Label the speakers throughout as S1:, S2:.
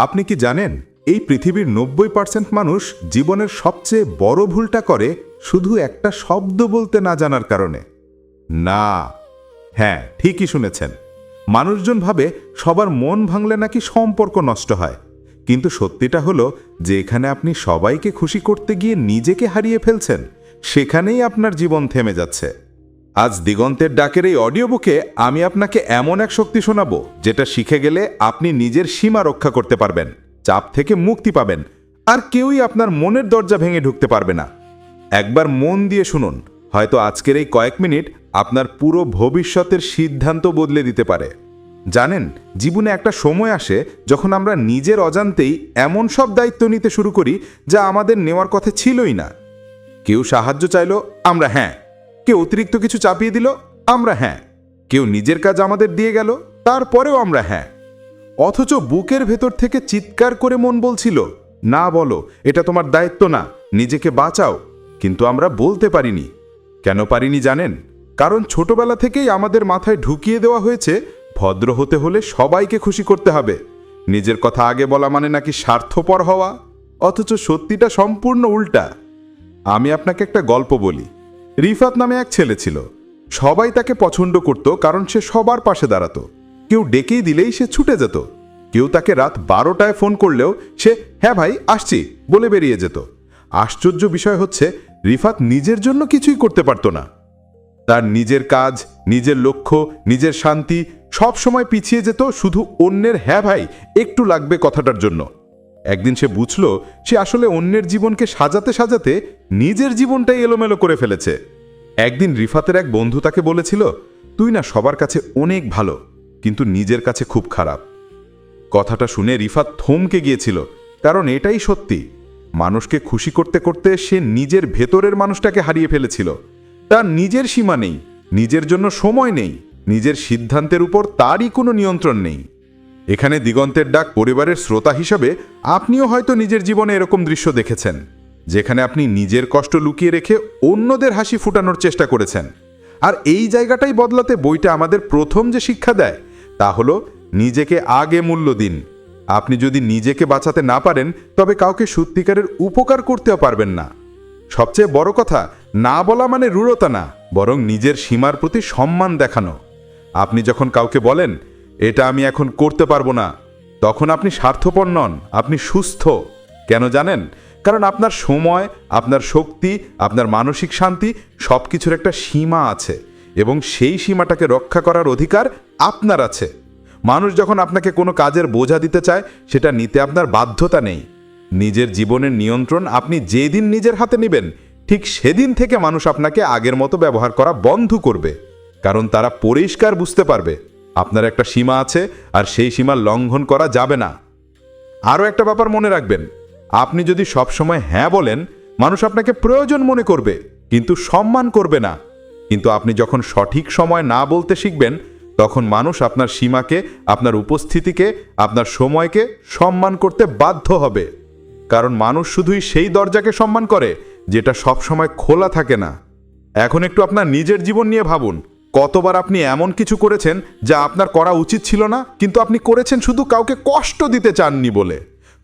S1: আপনি কি জানেন, এই পৃথিবীর নব্বই পার্সেন্ট মানুষ জীবনের সবচেয়ে বড় ভুলটা করে শুধু একটা শব্দ বলতে না জানার কারণে? না। হ্যাঁ ঠিকই শুনেছেন। মানুষজন ভাবে সবার মন ভাঙলে নাকি সম্পর্ক নষ্ট হয়। কিন্তু সত্যিটা হলো যে এখানে আপনি সবাইকে খুশি করতে গিয়ে নিজেকে হারিয়ে ফেলছেন, সেখানেই আপনার জীবন থেমে যাচ্ছে। আজ দিগন্তের ডাকের এই অডিও বুকে আমি আপনাকে এমন এক শক্তি শোনাবো, যেটা শিখে গেলে আপনি নিজের সীমা রক্ষা করতে পারবেন, চাপ থেকে মুক্তি পাবেন, আর কেউই আপনার মনের দরজা ভেঙে ঢুকতে পারবে না। একবার মন দিয়ে শুনুন, হয়তো আজকের এই কয়েক মিনিট আপনার পুরো ভবিষ্যতের সিদ্ধান্ত বদলে দিতে পারে। জানেন, জীবনে একটা সময় আসে যখন আমরা নিজের অজান্তেই এমন সব দায়িত্ব নিতে শুরু করি যা আমাদের নেওয়ার কথা ছিলই না। কেউ সাহায্য চাইলো, আমরা হ্যাঁ কেউ অতিরিক্ত কিছু চাপিয়ে দিল? আমরা হ্যাঁ। কেউ নিজের কাজ আমাদের দিয়ে গেল? তারপরেও আমরা হ্যাঁ। অথচ বুকের ভেতর থেকে চিৎকার করে মন বলছিল, না বলো, এটা তোমার দায়িত্ব না, নিজেকে বাঁচাও। কিন্তু আমরা বলতে পারিনি। কেন পারিনি জানেন? কারণ ছোটবেলা থেকেই আমাদের মাথায় ঢুকিয়ে দেওয়া হয়েছে, ভদ্র হতে হলে সবাইকে খুশি করতে হবে। নিজের কথা আগে বলা মানে নাকি স্বার্থপর হওয়া? অথচ সত্যিটা সম্পূর্ণ উল্টা। আমি আপনাকে একটা গল্প বলি। রিফাত নামে এক ছেলে ছিল। সবাই তাকে পছন্দ করত কারণ সে সবার পাশে দাঁড়াতো। কেউ ডেকেই দিলেই সে ছুটে যেত। কেউ তাকে রাত বারোটায় ফোন করলেও সে হ্যাঁ ভাই, আসছি, বলে বেরিয়ে যেত। আশ্চর্য বিষয় হচ্ছে, রিফাত নিজের জন্য কিছুই করতে পারত না। তার নিজের কাজ, নিজের লক্ষ্য, নিজের শান্তি সব সময় পিছিয়ে যেত শুধু অন্যের হ্যাঁ ভাই, একটু লাগবে কথাটার জন্য। একদিন সে বুঝল সে আসলে অন্যের জীবনকে সাজাতে সাজাতে নিজের জীবনটাই এলোমেলো করে ফেলেছে। একদিন রিফাতের এক বন্ধু তাকে বলেছিল, তুই না সবার কাছে অনেক ভালো, কিন্তু নিজের কাছে খুব খারাপ। কথাটা শুনে রিফাত থমকে গিয়েছিল, কারণ এটাই সত্যি। মানুষকে খুশি করতে করতে সে নিজের ভেতরের মানুষটাকে হারিয়ে ফেলেছিল। তার নিজের সীমা নেই, নিজের জন্য সময় নেই, নিজের সিদ্ধান্তের উপর তারই কোনো নিয়ন্ত্রণ নেই। এখানে দিগন্তের ডাক পরিবারের শ্রোতা হিসাবে আপনিও হয়তো নিজের জীবনে এরকম দৃশ্য দেখেছেন, যেখানে আপনি নিজের কষ্ট লুকিয়ে রেখে অন্যদের হাসি ফুটানোর চেষ্টা করেছেন। আর এই জায়গাটাই বদলাতে বইটা আমাদের প্রথম যে শিক্ষা দেয়, তা হলো নিজেকে আগে মূল্য দিন। আপনি যদি নিজেকে বাঁচাতে না পারেন, তবে কাউকে সত্যিকারের উপকার করতেও পারবেন না। সবচেয়ে বড় কথা, না বলা মানে রূঢ়তা না, বরং নিজের সীমার প্রতি সম্মান দেখানো। আপনি যখন কাউকে বলেন এটা আমি এখন করতে পারব না। তখন আপনি স্বার্থপর নন, আপনি সুস্থ। কেন জানেন? কারণ আপনার সময়, আপনার শক্তি, আপনার মানসিক শান্তি সব কিছুর একটা সীমা আছে এবং সেই সীমাটাকে রক্ষা করার অধিকার আপনার আছে। মানুষ যখন আপনাকে কোনো কাজের বোঝা দিতে চায়, সেটা নিতে আপনার বাধ্যতা নেই। নিজের জীবনের নিয়ন্ত্রণ আপনি যেদিন নিজের হাতে নেবেন, ঠিক সেদিন থেকে মানুষ আপনাকে আগের মতো ব্যবহার করা বন্ধ করবে। কারণ তারা পরিষ্কার বুঝতে পারবে আপনার একটা সীমা আছে আর সেই সীমা লঙ্ঘন করা যাবে না। আরও একটা ব্যাপার মনে রাখবেন, আপনি যদি সবসময় হ্যাঁ বলেন, মানুষ আপনাকে প্রয়োজন মনে করবে, কিন্তু সম্মান করবে না। কিন্তু আপনি যখন সঠিক সময় না বলতে শিখবেন, তখন মানুষ আপনার সীমাকে, আপনার উপস্থিতিকে, আপনার সময়কে সম্মান করতে বাধ্য হবে। কারণ মানুষ শুধুই সেই দরজাকে সম্মান করে, যেটা সবসময় খোলা থাকে না। এখন একটু আপনার নিজের জীবন নিয়ে ভাবুন কতবার আপনি এমন কিছু করেছেন যা আপনার করা উচিত ছিল না, কিন্তু আপনি করেছেন শুধু কাউকে কষ্ট দিতে চাননি বলে।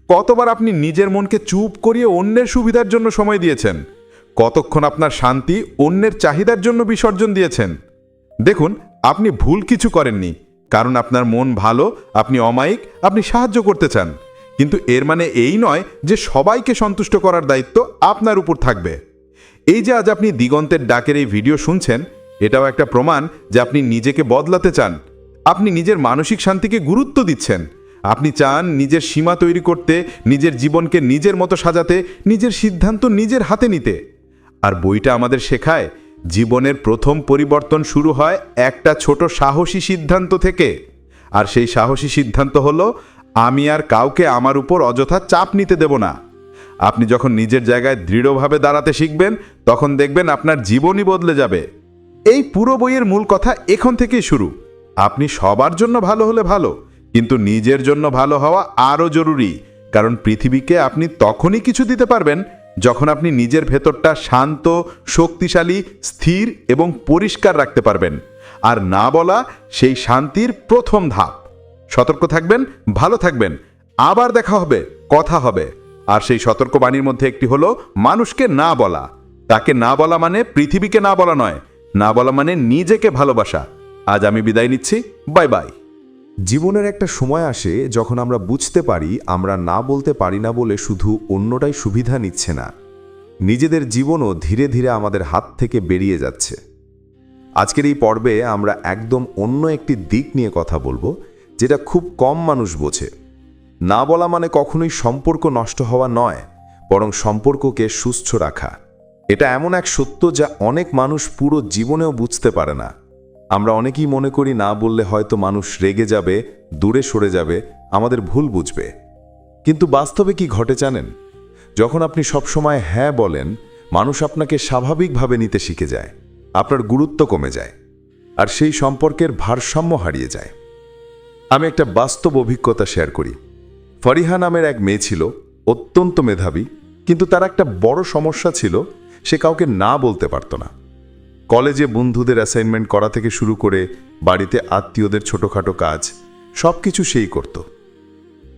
S1: কতবার আপনি নিজের মনকে চুপ করিয়ে অন্যের সুবিধার জন্য সময় দিয়েছেন, কতক্ষণ আপনার শান্তি অন্যের চাহিদার জন্য বিসর্জন দিয়েছেন। দেখুন, আপনি ভুল কিছু করেননি, কারণ আপনার মন ভালো, আপনি অমায়িক, আপনি সাহায্য করতে চান। কিন্তু এর মানে এই নয় যে সবাইকে সন্তুষ্ট করার দায়িত্ব আপনার উপর থাকবে। এই যে আজ আপনি দিগন্তের ডাকের এই ভিডিও শুনছেন এটাও একটা প্রমাণ যে আপনি নিজেকে বদলাতে চান। আপনি নিজের মানসিক শান্তিকে গুরুত্ব দিচ্ছেন। আপনি চান নিজের সীমা তৈরি করতে, নিজের জীবনকে নিজের মতো সাজাতে, নিজের সিদ্ধান্ত নিজের হাতে নিতে। আর বইটা আমাদের শেখায়, জীবনের প্রথম পরিবর্তন শুরু হয় একটা ছোট সাহসী সিদ্ধান্ত থেকে। আর সেই সাহসী সিদ্ধান্ত হলো, আমি আর কাউকে আমার উপর অযথা চাপ নিতে দেব না। আপনি যখন নিজের জায়গায় দৃঢ়ভাবে দাঁড়াতে শিখবেন, তখন দেখবেন আপনার জীবনই বদলে যাবে। এই পুরো বইয়ের মূল কথা এখন থেকেই শুরু। আপনি সবার জন্য ভালো হলে ভালো, কিন্তু নিজের জন্য ভালো হওয়া আরও জরুরি, কারণ পৃথিবীকে আপনি তখনই কিছু দিতে পারবেন যখন আপনি নিজের ভেতরটা শান্ত, শক্তিশালী, স্থির এবং পরিষ্কার রাখতে পারবেন। আর না বলা সেই শান্তির প্রথম ধাপ। সতর্ক থাকবেন, ভালো থাকবেন। আবার দেখা হবে, কথা হবে। আর সেই সতর্কবাণীর মধ্যে একটি হলো, মানুষকে না বলা। তাকে না বলা মানে পৃথিবীকে না বলা নয় না বলা মানে নিজেকে ভালোবাসা। আজ আমি বিদায় নিচ্ছি। Bye bye.
S2: জীবনের একটা সময় আসে যখন আমরা বুঝতে পারি আমরা না বলতে পারি না বলে শুধু অন্যটাই সুবিধা নিচ্ছে না। নিজেদের জীবনও ধীরে ধীরে আমাদের হাত থেকে বেরিয়ে যাচ্ছে। আজকের এই পর্বে আমরা একদম অন্য একটি দিক নিয়ে কথা বলব, যেটা খুব কম মানুষ বোঝে। না বলা মানে কখনোই সম্পর্ক নষ্ট হওয়া নয়, বরং সম্পর্ককে সুস্থ রাখা। এটা এমন এক সত্য যা অনেক মানুষ পুরো জীবনেও বুঝতে পারে না। আমরা অনেকেই মনে করি না বললে হয়তো মানুষ রেগে যাবে, দূরে সরে যাবে, আমাদের ভুল বুঝবে। কিন্তু বাস্তবে কি ঘটে জানেন? যখন আপনি সবসময় হ্যাঁ বলেন, মানুষ আপনাকে স্বাভাবিকভাবে নিতে শিখে যায়, আপনার গুরুত্ব কমে যায়, আর সেই সম্পর্কের ভারসাম্য হারিয়ে যায়। আমি একটা বাস্তব অভিজ্ঞতা শেয়ার করি। ফরিহা নামের এক মেয়ে ছিল, অত্যন্ত মেধাবী, কিন্তু তার একটা বড় সমস্যা ছিল সে কাউকে না বলতে পারত না। কলেজে বন্ধুদের অ্যাসাইনমেন্ট করা থেকে শুরু করে বাড়িতে আত্মীয়দের ছোটোখাটো কাজ সব কিছু সেই করত।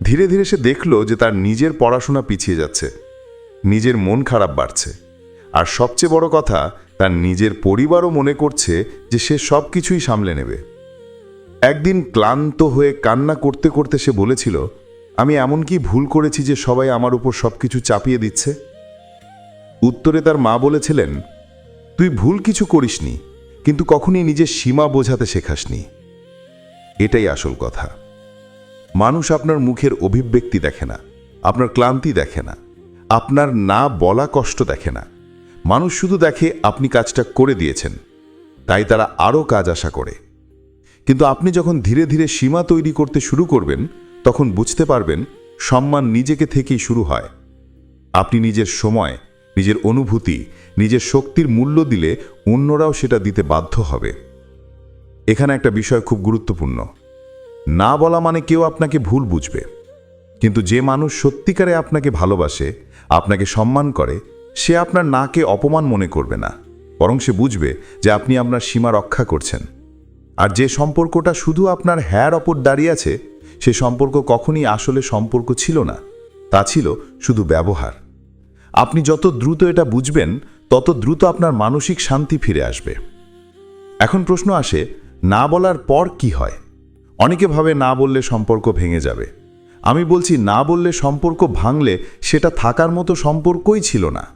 S2: ধীরে ধীরে সে দেখল যে তার নিজের পড়াশোনা পিছিয়ে যাচ্ছে, নিজের মন খারাপ বাড়ছে। আর সবচেয়ে বড় কথা, তার নিজের পরিবারও মনে করছে যে সে সব কিছুই সামলে নেবে। একদিন ক্লান্ত হয়ে কান্না করতে করতে সে বলেছিল, আমি এমন কি ভুল করেছি যে সবাই আমার উপর সবকিছু চাপিয়ে দিচ্ছে? উত্তরে তার মা বলেছিলেন, তুই ভুল কিছু করিসনি, কিন্তু কখনই নিজের সীমা বোঝাতে শেখাসনি। এটাই আসল কথা। মানুষ আপনার মুখের অভিব্যক্তি দেখে না, আপনার ক্লান্তি দেখে না, আপনার না বলা কষ্ট দেখে না। মানুষ শুধু দেখে আপনি কাজটা করে দিয়েছেন, তাই তারা আরও কাজ আশা করে। কিন্তু আপনি যখন ধীরে ধীরে সীমা তৈরি করতে শুরু করবেন, তখন বুঝতে পারবেন সম্মান নিজেকে থেকেই শুরু হয়। আপনি নিজের সময় নিজের অনুভূতি, নিজের শক্তির মূল্য দিলে অন্যরাও সেটা দিতে বাধ্য হবে। এখানে একটা বিষয় খুব গুরুত্বপূর্ণ। না বলা মানে কেউ আপনাকে ভুল বুঝবে। কিন্তু যে মানুষ সত্যিকারে আপনাকে ভালোবাসে, আপনাকে সম্মান করে, সে আপনার নাকে অপমান মনে করবে না। বরং সে বুঝবে যে আপনি আপনার সীমা রক্ষা করছেন। আর যে সম্পর্কটা শুধু আপনার হ্যার অপর দাঁড়িয়ে আছে, সে সম্পর্ক কখনই আসলে সম্পর্ক ছিল না। তা ছিল শুধু ব্যবহার। আপনি যত দ্রুত এটা বুঝবেন, তত দ্রুত আপনার মানসিক শান্তি ফিরে আসবে। এখন প্রশ্ন আসে, না বলার পর কি হয়? অনেকে ভাবে না বললে সম্পর্ক ভেঙে যাবে। আমি বলছি, না বললে সম্পর্ক ভাঙলে সেটা থাকার মতো সম্পর্কই ছিল না।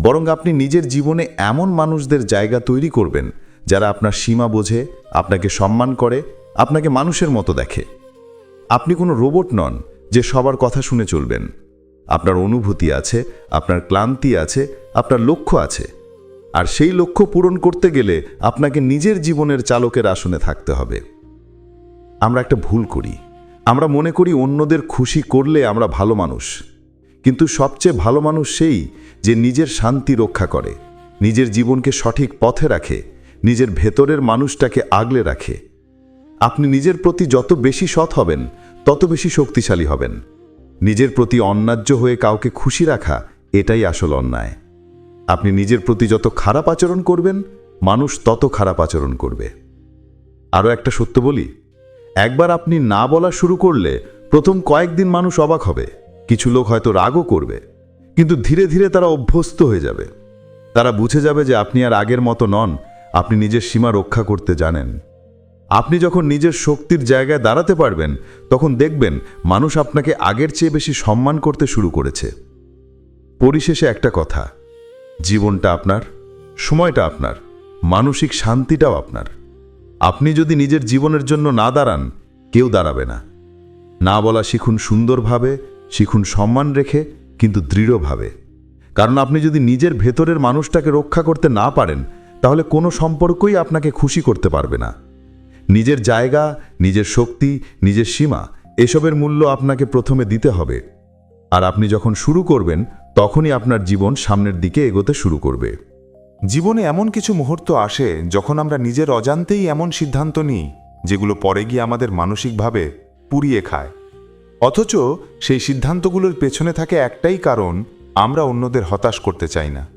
S2: বরং আপনি নিজের জীবনে এমন মানুষদের জায়গা তৈরি করবেন, যারা আপনার সীমা বোঝে, আপনাকে সম্মান করে, আপনাকে মানুষের মতো দেখে। আপনি কোনো রোবট নন, যে সবার কথা শুনে চলবেন। আপনার অনুভূতি আছে, আপনার ক্লান্তি আছে, আপনার লক্ষ্য আছে। আর সেই লক্ষ্য পূরণ করতে গেলে আপনাকে নিজের জীবনের চালকের আসনে থাকতে হবে। আমরা একটা ভুল করি। আমরা মনে করি অন্যদের খুশি করলে আমরা ভালো মানুষ। কিন্তু সবচেয়ে ভালো মানুষ সেই যে নিজের শান্তি রক্ষা করে, নিজের জীবনকে সঠিক পথে রাখে, নিজের ভেতরের মানুষটাকে আগলে রাখে। আপনি নিজের প্রতি যত বেশি সৎ হবেন, তত বেশি শক্তিশালী হবেন। নিজের প্রতি অন্যায্য হয়ে কাউকে খুশি রাখা এটাই আসল অন্যায়। আপনি নিজের প্রতি যত খারাপ আচরণ করবেন, মানুষ তত খারাপ আচরণ করবে। আরও একটা সত্য বলি, একবার আপনি না বলা শুরু করলে প্রথম কয়েকদিন মানুষ অবাক হবে, কিছু লোক হয়তো রাগও করবে, কিন্তু ধীরে ধীরে তারা অভ্যস্ত হয়ে যাবে। তারা বুঝে যাবে যে আপনি আর আগের মতো নন, আপনি নিজের সীমা রক্ষা করতে জানেন। আপনি যখন নিজের শক্তির জায়গায় দাঁড়াতে পারবেন, তখন দেখবেন মানুষ আপনাকে আগের চেয়ে বেশি সম্মান করতে শুরু করেছে। পরিশেষে একটা কথা, জীবনটা আপনার, সময়টা আপনার, মানসিক শান্তিটাও আপনার। আপনি যদি নিজের জীবনের জন্য না দাঁড়ান, কেউ দাঁড়াবে না। না বলা শিখুন সুন্দরভাবে, শিখুন সম্মান রেখে, কিন্তু দৃঢ়ভাবে। কারণ আপনি যদি নিজের ভেতরের মানুষটাকে রক্ষা করতে না পারেন, তাহলে কোনো সম্পর্কই আপনাকে খুশি করতে পারবে না। নিজের জায়গা, নিজের শক্তি, নিজের সীমা, এসবের মূল্য আপনাকে প্রথমে দিতে হবে। আর আপনি যখন শুরু করবেন, তখনই আপনার জীবন সামনের দিকে এগোতে শুরু করবে।
S3: জীবনে এমন কিছু মুহূর্ত আসে যখন আমরা নিজের অজান্তেই এমন সিদ্ধান্ত নিই, যেগুলো পরে গিয়ে আমাদের মানসিকভাবে পুড়িয়ে খায়। অথচ সেই সিদ্ধান্তগুলোর পেছনে থাকে একটাই কারণ, আমরা অন্যদের হতাশ করতে চাই না।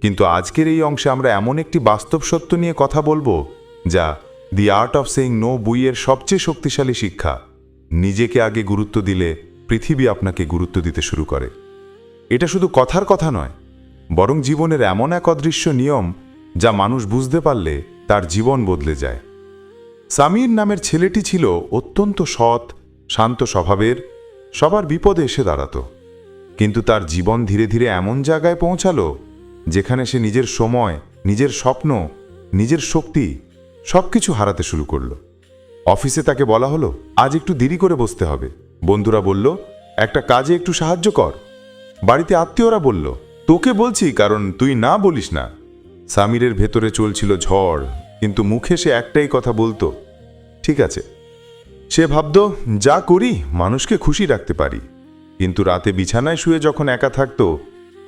S3: কিন্তু আজকের এই অংশে আমরা এমন একটি বাস্তব সত্য নিয়ে কথা বলব, যা the art of saying no বইয়ের সবচেয়ে শক্তিশালী শিক্ষা, নিজেকে আগে গুরুত্ব দিলে পৃথিবী আপনাকে গুরুত্ব দিতে শুরু করে। এটা শুধু কথার কথা নয়, বরং জীবনের এমন এক অদৃশ্য নিয়ম যা মানুষ বুঝতে পারলে তার জীবন বদলে যায়। সামির নামের ছেলেটি ছিল অত্যন্ত সৎ, শান্ত স্বভাবের, সবার বিপদে এসে দাঁড়াতো। কিন্তু তার জীবন ধীরে ধীরে এমন জায়গায় পৌঁছালো, যেখানে সে নিজের সময়, নিজের স্বপ্ন, নিজের শক্তি সবকিছু হারাতে শুরু করল। অফিসে তাকে বলা হলো, আজ একটু দেরি করে বসতে হবে। বন্ধুরা বলল, একটা কাজে একটু সাহায্য কর। বাড়িতে আত্মীয়রা বলল, তোকে বলছি, কারণ তুই না বলিস না। সামিরের ভেতরে চলছিল ঝড়, কিন্তু মুখে সে একটাই কথা বলতো, ঠিক আছে। সে ভাবত, যা করি, মানুষকে খুশি রাখতে পারি। কিন্তু রাতে বিছানায় শুয়ে যখন একা থাকতো,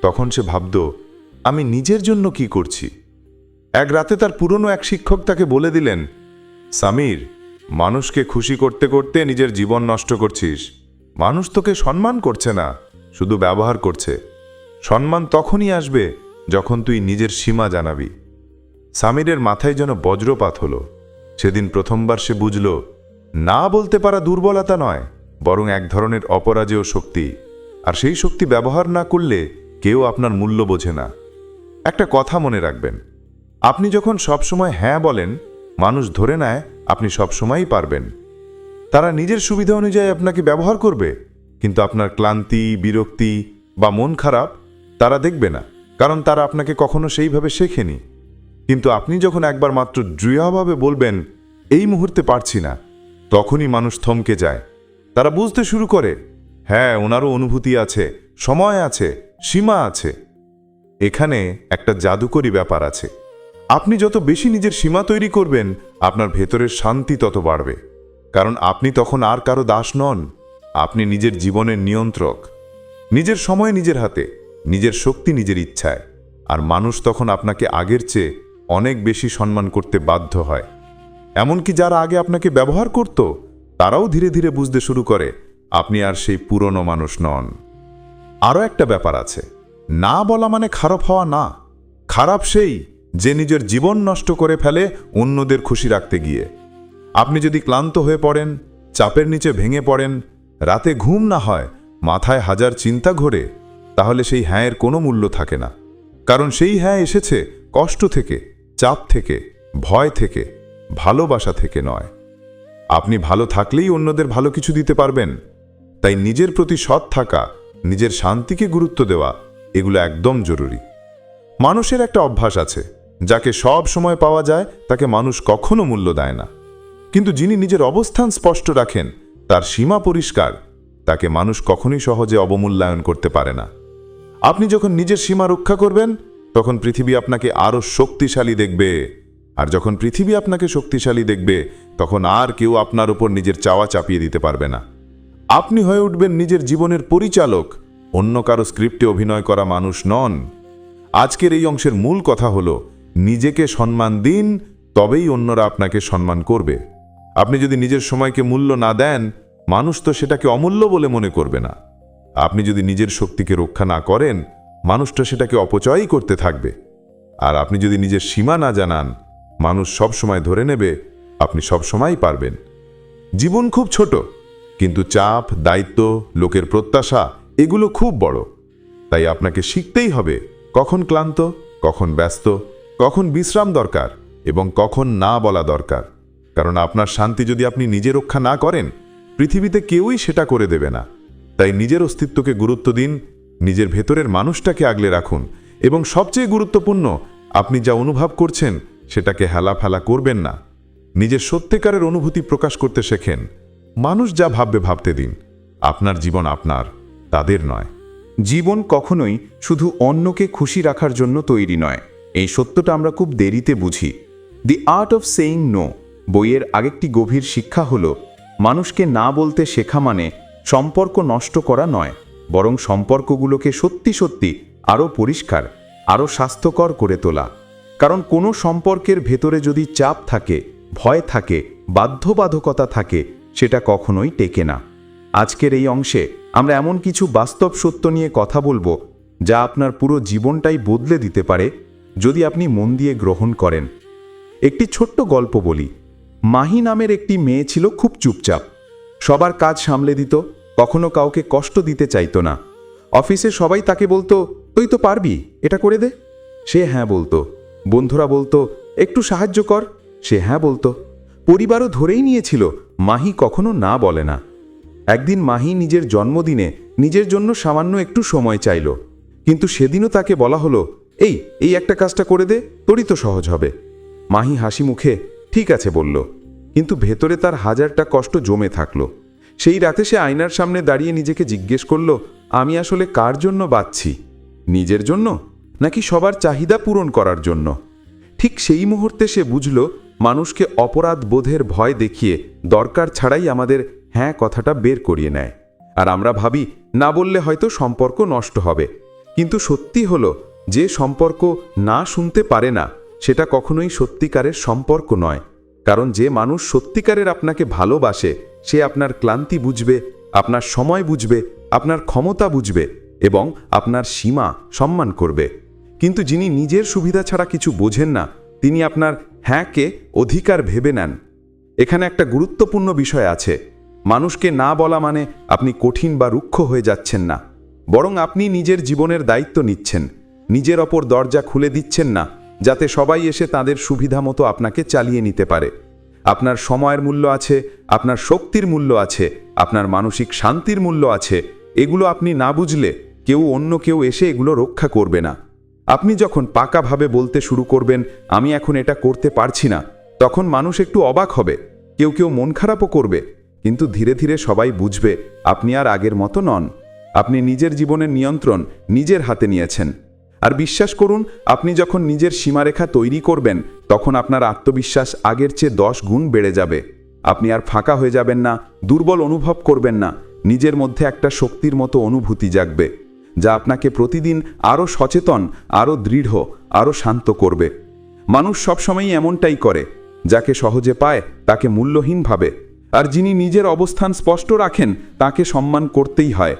S3: তখন সে ভাবত, আমি নিজের জন্য কি করছি? এক রাতে তার পুরনো এক শিক্ষক তাকে বলে দিলেন, সামির, মানুষকে খুশি করতে করতে নিজের জীবন নষ্ট করছিস। মানুষ তোকে সম্মান করছে না, শুধু ব্যবহার করছে। সম্মান তখনই আসবে যখন তুই নিজের সীমা জানাবি। সামিরের মাথায় যেন বজ্রপাত হলো। সেদিন প্রথমবার সে বুঝল, না বলতে পারা দুর্বলতা নয়, বরং এক ধরনের অপরাজেয় শক্তি। আর সেই শক্তি ব্যবহার না করলে কেউ আপনার মূল্য বোঝে না। একটা কথা মনে রাখবেন আপনি যখন সবসময় হ্যাঁ বলেন, মানুষ ধরে নেয় আপনি সবসময়ই পারবেন। তারা নিজের সুবিধা অনুযায়ী আপনাকে ব্যবহার করবে, কিন্তু আপনার ক্লান্তি, বিরক্তি বা মন খারাপ তারা দেখবে না, কারণ তারা আপনাকে কখনো সেইভাবে শেখেনি। কিন্তু আপনি যখন একবার মাত্র দৃঢ়ভাবে বলবেন, এই মুহূর্তে পারছি না, তখনই মানুষ থমকে যায়। তারা বুঝতে শুরু করে হ্যাঁ ওনারও অনুভূতি আছে, সময় আছে, সীমা আছে। এখানে একটা জাদুকরী ব্যাপার আছে। আপনি যত বেশি নিজের সীমা তৈরি করবেন, আপনার ভেতরের শান্তি তত বাড়বে। কারণ আপনি তখন আর কারও দাস নন। আপনি নিজের জীবনের নিয়ন্ত্রক। নিজের সময় নিজের হাতে, নিজের শক্তি নিজের ইচ্ছায়। আর মানুষ তখন আপনাকে আগের চেয়ে অনেক বেশি সম্মান করতে বাধ্য হয়। এমনকি যারা আগে আপনাকে ব্যবহার করত, তারাও ধীরে ধীরে বুঝতে শুরু করে, আপনি আর সেই পুরনো মানুষ নন। আরও একটা ব্যাপার আছে। না বলা মানে খারাপ হওয়া না। খারাপ সেই যে নিজের জীবন নষ্ট করে ফেলে অন্যদের খুশি রাখতে গিয়ে। আপনি যদি ক্লান্ত হয়ে পড়েন, চাপের নিচে ভেঙে পড়েন, রাতে ঘুম না হয়, মাথায় হাজার চিন্তা ঘোরে, তাহলে সেই হ্যাঁয়ের কোনো মূল্য থাকে না। কারণ সেই হ্যাঁ এসেছে কষ্ট থেকে, চাপ থেকে, ভয় থেকে, ভালোবাসা থেকে নয়। আপনি ভালো থাকলেই অন্যদের ভালো কিছু দিতে পারবেন। তাই নিজের প্রতি সৎ থাকা, নিজের শান্তিকে গুরুত্ব দেওয়া, এগুলো একদম জরুরি। মানুষের একটা অভ্যাস আছে যাকে সব সময় পাওয়া যায়, তাকে মানুষ কখনো মূল্য দেয় না। কিন্তু যিনি নিজের অবস্থান স্পষ্ট রাখেন, তার সীমা পরিষ্কার, তাকে মানুষ কখনোই সহজে অবমূল্যায়ন করতে পারে না। আপনি যখন নিজের সীমা রক্ষা করবেন, তখন পৃথিবী আপনাকে আরও শক্তিশালী দেখবে। আর যখন পৃথিবী আপনাকে শক্তিশালী দেখবে, তখন আর কেউ আপনার উপর নিজের চাওয়া চাপিয়ে দিতে পারবে না। আপনি হয়ে উঠবেন নিজের জীবনের পরিচালক, অন্য কারও স্ক্রিপ্টে অভিনয় করা মানুষ নন। আজকের এই অংশের মূল কথা হলো নিজেকে সম্মান দিন, তবেই অন্যরা আপনাকে সম্মান করবে। আপনি যদি নিজের সময়কে মূল্য না দেন, মানুষ তো সেটাকে অমূল্য বলে মনে করবে না। আপনি যদি নিজের শক্তিকে রক্ষা না করেন মানুষটা সেটাকে অপচয়ই করতে থাকবে। আর আপনি যদি নিজের সীমা না জানান, মানুষ সব সময় ধরে নেবে, আপনি সব সময়ই পারবেন। জীবন খুব ছোট, কিন্তু চাপ, দায়িত্ব, লোকের প্রত্যাশা, এগুলো খুব বড়। তাই আপনাকে শিখতেই হবে, কখন ক্লান্ত, কখন ব্যস্ত কখন বিশ্রাম দরকার এবং কখন না বলা দরকার। কারণ আপনার শান্তি যদি আপনি নিজে রক্ষা না করেন, পৃথিবীতে কেউই সেটা করে দেবে না। তাই নিজের অস্তিত্বকে গুরুত্ব দিন, নিজের ভেতরের মানুষটাকে আগলে রাখুন এবং সবচেয়ে গুরুত্বপূর্ণ, আপনি যা অনুভব করছেন, সেটাকে হেলাফেলা করবেন না। নিজের সত্যিকারের অনুভূতি প্রকাশ করতে শেখেন। মানুষ যা ভাববে ভাবতে দিন। আপনার জীবন আপনার, তাদের নয়।
S4: জীবন কখনোই শুধু অন্যকে খুশি রাখার জন্য তৈরি নয়। এই সত্যটা আমরা খুব দেরিতে বুঝি। The art of saying no বইয়ের আরেকটি গভীর শিক্ষা হল, মানুষকে না বলতে শেখা মানে সম্পর্ক নষ্ট করা নয়, বরং সম্পর্কগুলোকে সত্যি সত্যি আরও পরিষ্কার, আরও স্বাস্থ্যকর করে তোলা। কারণ কোনো সম্পর্কের ভেতরে যদি চাপ থাকে, ভয় থাকে, বাধ্যবাধকতা থাকে, সেটা কখনোই টেকে না। আজকের এই অংশে আমরা এমন কিছু বাস্তব সত্য নিয়ে কথা বলব, যা আপনার পুরো জীবনটাই বদলে দিতে পারে যদি আপনি মন দিয়ে গ্রহণ করেন। একটি ছোট্ট গল্প বলি। মাহি নামের একটি মেয়ে ছিল খুব চুপচাপ। সবার কাজ সামলে দিত, কখনো কাউকে কষ্ট দিতে চাইতো না। অফিসে সবাই তাকে বলতো, তুই তো পারবি, এটা করে দে। সে হ্যাঁ বলতো। বন্ধুরা বলতো, একটু সাহায্য কর। সে হ্যাঁ বলতো। পরিবারও ধরেই নিয়েছিল, মাহি কখনো না বলে না। একদিন মাহি নিজের জন্মদিনে নিজের জন্য সামান্য একটু সময় চাইল। কিন্তু সেদিনও তাকে বলা হলো এই এই একটা কাজটা করে দে, তোরই তো সহজ হবে। মাহি হাসি মুখে, ঠিক আছে, বলল। কিন্তু ভেতরে তার হাজারটা কষ্ট জমে থাকল। সেই রাতে সে আয়নার সামনে দাঁড়িয়ে নিজেকে জিজ্ঞেস করল, আমি আসলে কার জন্য বাঁচছি? নিজের জন্য? নাকি সবার চাহিদা পূরণ করার জন্য? ঠিক সেই মুহূর্তে সে বুঝল, মানুষকে অপরাধ বোধের ভয় দেখিয়ে দরকার ছাড়াই আমাদের হ্যাঁ কথাটা বের করিয়ে নেয়। আর আমরা ভাবি, না বললে হয়তো সম্পর্ক নষ্ট হবে। কিন্তু সত্যি হলো যে সম্পর্ক না শুনতে পারে না, সেটা কখনোই সত্যিকারের সম্পর্ক নয়। কারণ যে মানুষ সত্যিকারের আপনাকে ভালোবাসে, সে আপনার ক্লান্তি বুঝবে, আপনার সময় বুঝবে, আপনার ক্ষমতা বুঝবে এবং আপনার সীমা সম্মান করবে। কিন্তু যিনি নিজের সুবিধা ছাড়া কিছু বোঝেন না, তিনি আপনার হ্যাঁকে অধিকার ভেবে নেন। এখানে একটা গুরুত্বপূর্ণ বিষয় আছে। মানুষকে না বলা মানে আপনি কঠিন বা রুক্ষ হয়ে যাচ্ছেন না, বরং আপনি নিজের জীবনের দায়িত্ব নিচ্ছেন। নিজের ওপর দরজা খুলে দিচ্ছেন না, যাতে সবাই এসে তাদের সুবিধা মতো আপনাকে চালিয়ে নিতে পারে। আপনার সময়ের মূল্য আছে, আপনার শক্তির মূল্য আছে, আপনার মানসিক শান্তির মূল্য আছে, এগুলো আপনি না বুঝলে কেউ অন্য কেউ এসে এগুলো রক্ষা করবে না। আপনি যখন পাকাভাবে বলতে শুরু করবেন, আমি এখন এটা করতে পারছি না, তখন মানুষ একটু অবাক হবে। কেউ কেউ মন খারাপও করবে, কিন্তু ধীরে ধীরে সবাই বুঝবে, আপনি আর আগের মতো নন। আপনি নিজের জীবনের নিয়ন্ত্রণ নিজের হাতে নিয়েছেন। আর বিশ্বাস করুন, আপনি যখন নিজের সীমারেখা তৈরি করবেন, তখন আপনার আত্মবিশ্বাস আগের চেয়ে দশ গুণ বেড়ে যাবে। আপনি আর ফাঁকা হয়ে যাবেন না, দুর্বল অনুভব করবেন না, নিজের মধ্যে একটা শক্তির মতো অনুভূতি জাগবে, যা আপনাকে প্রতিদিন আরও সচেতন, আরও দৃঢ়, আরও শান্ত করবে। মানুষ সবসময়ই এমনটাই করে, যাকে সহজে পায়, তাকে মূল্যহীন ভাবে, আর যিনি নিজের অবস্থান স্পষ্ট রাখেন, তাকে সম্মান করতেই হয়।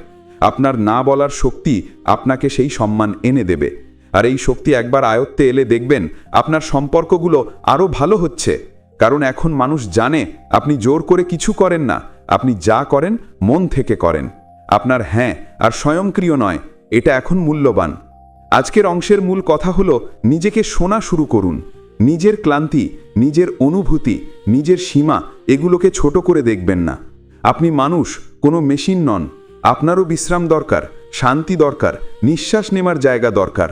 S4: আপনার না বলার শক্তি আপনাকে সেই সম্মান এনে দেবে। আর এই শক্তি একবার আয়ত্তে এলে দেখবেন আপনার সম্পর্কগুলো আরও ভালো হচ্ছে। কারণ এখন মানুষ জানে আপনি জোর করে কিছু করেন না, আপনি যা করেন মন থেকে করেন। আপনার হ্যাঁ আর স্বয়ংক্রিয় নয়, এটা এখন মূল্যবান। আজকের অংশের মূল কথা হলো নিজেকে শোনা শুরু করুন। নিজের ক্লান্তি, নিজের অনুভূতি, নিজের সীমা এগুলোকে ছোট করে দেখবেন না। আপনি মানুষ, কোনো মেশিন নন। আপনারও বিশ্রাম দরকার, শান্তি দরকার, নিঃশ্বাস নেবার জায়গা দরকার।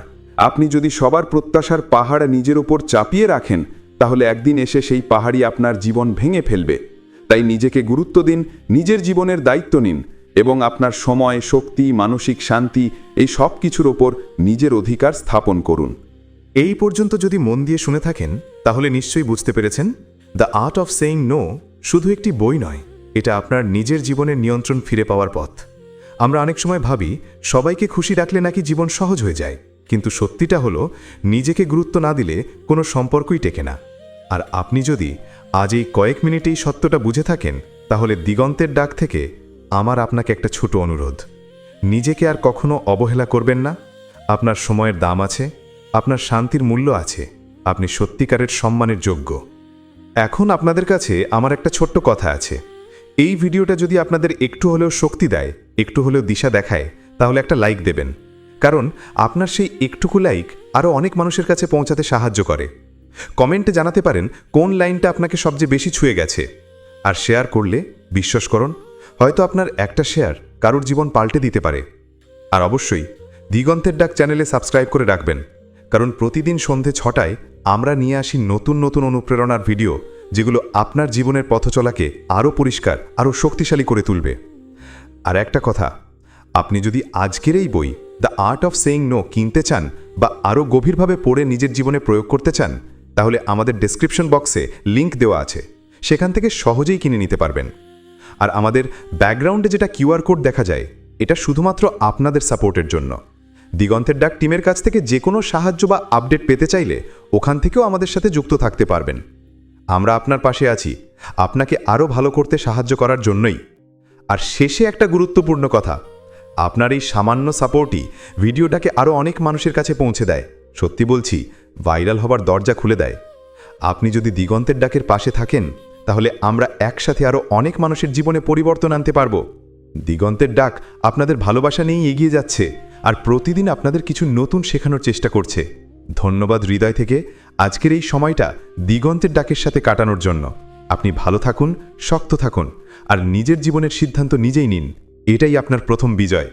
S4: আপনি যদি সবার প্রত্যাশার পাহাড় নিজের ওপর চাপিয়ে রাখেন, তাহলে একদিন এসে সেই পাহাড়ি আপনার জীবন ভেঙে ফেলবে। তাই নিজেকে গুরুত্ব দিন, নিজের জীবনের দায়িত্ব নিন এবং আপনার সময়, শক্তি, মানসিক শান্তি এই সব কিছুর ওপর নিজের অধিকার স্থাপন করুন।
S1: এই পর্যন্ত যদি মন দিয়ে শুনে থাকেন, তাহলে নিশ্চয়ই বুঝতে পেরেছেন, the art of saying no শুধু একটি বই নয়, এটা আপনার নিজের জীবনের নিয়ন্ত্রণ ফিরে পাওয়ার পথ। আমরা অনেক সময় ভাবি, সবাইকে খুশি রাখলে নাকি জীবন সহজ হয়ে যায়। কিন্তু সত্যিটা হলো, নিজেকে গুরুত্ব না দিলে কোনো সম্পর্কই টেকে না। আর আপনি যদি আজ এই কয়েক মিনিটেই সত্যটা বুঝে থাকেন, তাহলে দিগন্তের ডাক থেকে আমার আপনাকে একটা ছোট অনুরোধ। নিজেকে আর কখনো অবহেলা করবেন না। আপনার সময়ের দাম আছে, আপনার শান্তির মূল্য আছে, আপনি সত্যিকারের সম্মানের যোগ্য। এখন আপনাদের কাছে আমার একটা ছোট্ট কথা আছে। এই ভিডিওটা যদি আপনাদের একটু হলেও শক্তি দেয়, একটু হলেও দিশা দেখায়, তাহলে একটা লাইক দেবেন। কারণ আপনার সেই একটুকু লাইক আরও অনেক মানুষের কাছে পৌঁছাতে সাহায্য করে। কমেন্টে জানাতে পারেন কোন লাইনটা আপনাকে সবচেয়ে বেশি ছুঁয়ে গেছে। আর শেয়ার করলে, বিশ্বাস করুন, হয়তো আপনার একটা শেয়ার কারোর জীবন পাল্টে দিতে পারে। আর অবশ্যই, দিগন্তের ডাক চ্যানেলে সাবস্ক্রাইব করে রাখবেন। কারণ প্রতিদিন সন্ধে ছটায় আমরা নিয়ে আসি নতুন নতুন অনুপ্রেরণার ভিডিও যেগুলো আপনার জীবনের পথচলাকে আরও পরিষ্কার, আরও শক্তিশালী করে তুলবে। আর একটা কথা, আপনি যদি আজকের এই বই the art of saying no কিনতে চান বা আরও গভীরভাবে পড়ে নিজের জীবনে প্রয়োগ করতে চান, তাহলে আমাদের ডেসক্রিপশন বক্সে লিংক দেওয়া আছে। সেখান থেকে সহজেই কিনে নিতে পারবেন। আর আমাদের ব্যাকগ্রাউন্ডে যেটা কিউআর কোড দেখা যায়, এটা শুধুমাত্র আপনাদের সাপোর্টের জন্য। দিগন্তের ডাক টিমের কাছ থেকে যে কোনো সাহায্য বা আপডেট পেতে চাইলে ওখান থেকেও আমাদের সাথে যুক্ত থাকতে পারবেন। আমরা আপনার পাশে আছি। আপনাকে আরও ভালো করতে সাহায্য করার জন্যই। আর শেষে একটা গুরুত্বপূর্ণ কথা। আপনার এই সামান্য সাপোর্টই ভিডিওটাকে আরও অনেক মানুষের কাছে পৌঁছে দেয়। সত্যি বলছি, ভাইরাল হবার দরজা খুলে দেয়। আপনি যদি দিগন্তের ডাকের পাশে থাকেন, তাহলে আমরা একসাথে আরও অনেক মানুষের জীবনে পরিবর্তন আনতে পারব।
S2: দিগন্তের ডাক আপনাদের ভালোবাসা নিয়েই এগিয়ে যাচ্ছে আর প্রতিদিন আপনাদের কিছু নতুন শেখানোর চেষ্টা করছে। ধন্যবাদ হৃদয় থেকে আজকের এই সময়টা দিগন্তের ডাকের সাথে কাটানোর জন্য। আপনি ভালো থাকুন, শক্ত থাকুন, আর নিজের জীবনের সিদ্ধান্ত নিজেই নিন। এটাই আপনার প্রথম বিজয়।